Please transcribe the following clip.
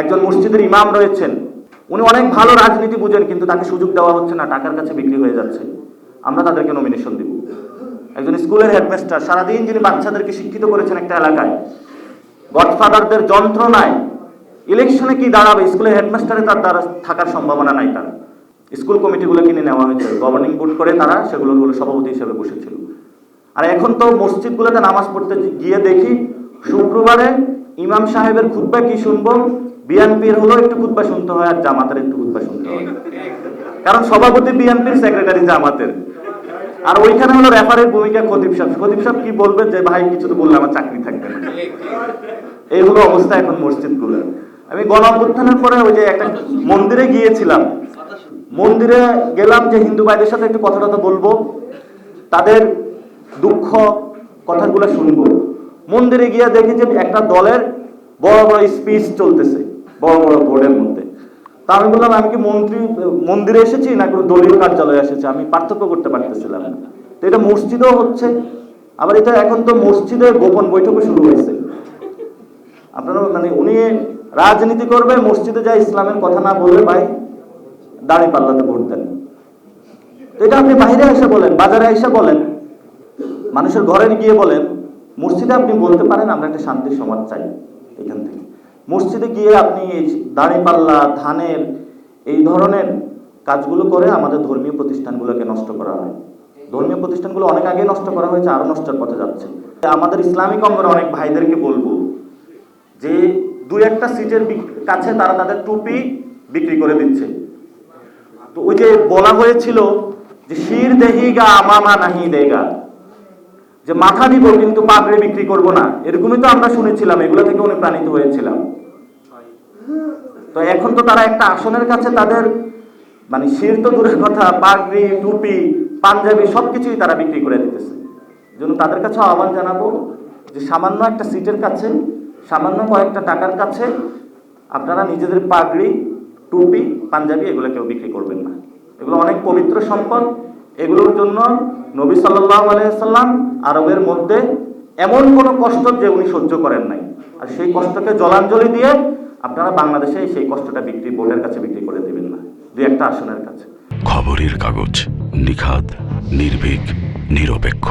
একজন মসজিদের ইমাম রয়েছেন, উনি অনেক ভালো রাজনীতি বুঝেন, কিন্তু তাকে সুযোগ দেওয়া হচ্ছে না, টাকার কাছে বিক্রি হয়ে যাচ্ছে। আমরা তাদেরকে নমিনেশন দিব। একজন স্কুলের হেডমাস্টার, সারাদিন যিনি বাচ্চাদেরকে শিক্ষিত করেছেন একটা এলাকায়, গডফাদারদের যন্ত্রণায় ইলেকশনে কি দাঁড়াবে, স্কুলের হেডমাস্টারে তার দ্বারা থাকার সম্ভাবনা নাই তার। স্কুল কমিটিগুলো কিনে নেওয়া হয়েছে গভর্নিং বোর্ড করে তারা সেগুলোর হলো সভাপতি হিসেবে বসেছিল। আর এখন তো মসজিদগুলোতে নামাজ পড়তে গিয়ে দেখি, শুক্রবারে ইমাম সাহেবের খুতবা কি শুনব বিএনপির হলো একটু খুতবা শুনতে হয় আর জামাতের একটু খুতবা শুনতে হয়। কারণ সভাপতি বিএনপির সেক্রেটারি জামাতের। আর ওইখানে হলো রেফারের ভূমিকা খতিব সাহেব। খতিব সাহেব কি বলবে যে, ভাই, কিছু তো বললে আমার চাকরি থাকবে না। এই হলো অবস্থা এখন মসজিদগুলো আমি গণ পরে ওই যে একটা মন্দিরে গিয়েছিলাম। মন্দিরে গেলাম যে হিন্দু ভাইদের সাথে একটু কথা টথা বলব। তাদের দুঃখ কথাগুলো শুনব। মন্দিরে গিয়ে দেখি যে একটা দলের বড় বড় স্পিচ চলতেছে। বড় বড় বোর্ডের মধ্যে। তা আমি বললাম আমি কি মন্ত্রী, মন্দিরে এসেছি না কোনো দলীয় কার্যালয়ে এসেছি? আমি পার্থক্য করতে পারতেছিলাম না। তো এটা মসজিদেও হচ্ছে, আবার এটা এখন তো মসজিদে গোপন বৈঠকও শুরু হয়েছে। আপনারা মানে উনি রাজনীতি করবে, মসজিদে যায় ইসলামের কথা না বললে ভাই দাঁড়ি পাল্লাতে ভোট দেন। তো এটা আপনি বাইরে এসে বলেন, বাজারে এসে বলেন, মানুষের ঘরে গিয়ে বলেন, মসজিদে আপনি বলতে পারেন আমরা একটা শান্তির সমাজ চাই। মসজিদে গিয়ে আপনি এই দাঁড়ি পাল্লা ধানের এই ধরনের কাজগুলো করে আমাদের ধর্মীয় প্রতিষ্ঠানগুলোকে নষ্ট করা হয়। ধর্মীয় প্রতিষ্ঠানগুলো অনেক আগে নষ্ট করা হয়েছে আরও নষ্টের পথে যাচ্ছে। আমাদের ইসলামিক অঙ্গনে অনেক ভাইদেরকে বলব যে দুই একটা সিটের কাছে তারা তাদের টুপি বিক্রি করে দিচ্ছে। তো ওই যে বলা হয়েছিল যে শির দেহিগা আমামা নাহি দেগা। যে মাথা দিব কিন্তু পাগড়ি বিক্রি করব না। এরকমই তো আমরা শুনেছিলাম, এগুলো থেকে অনুপ্রাণিত হয়েছিলাম। তো এখন তো তারা একটা আসনের কাছে তাদের মানে শির তো দূরের কথা, পাগড়ি, টুপি, পাঞ্জাবি সবকিছুই তারা বিক্রি করে দিতেছে। জন্য তাদের কাছে আহ্বান জানাব যে সামান্য একটা সিটের কাছে, সামান্য কয়েকটা টাকার কাছে আপনারা নিজেদের পাগড়ি, টুপি, পাঞ্জাবি এগুলো কেউ বিক্রি করবেন না। এগুলো অনেক পবিত্র সম্পদ। এগুলোর জন্য নবী সাল্লাহ আলাইসাল্লাম আরবের মধ্যে এমন কোনো কষ্ট যে উনি সহ্য করেন নাই। আর সেই কষ্টকে জলাঞ্জলি দিয়ে আপনারা বাংলাদেশে সেই কষ্টটা বিক্রি বোর্ডের কাছে বিক্রি করে দেবেন না। দুই একটা আসনের কাছে। খবরের কাগজ নিখাত নির্ভীক, নিরপেক্ষ।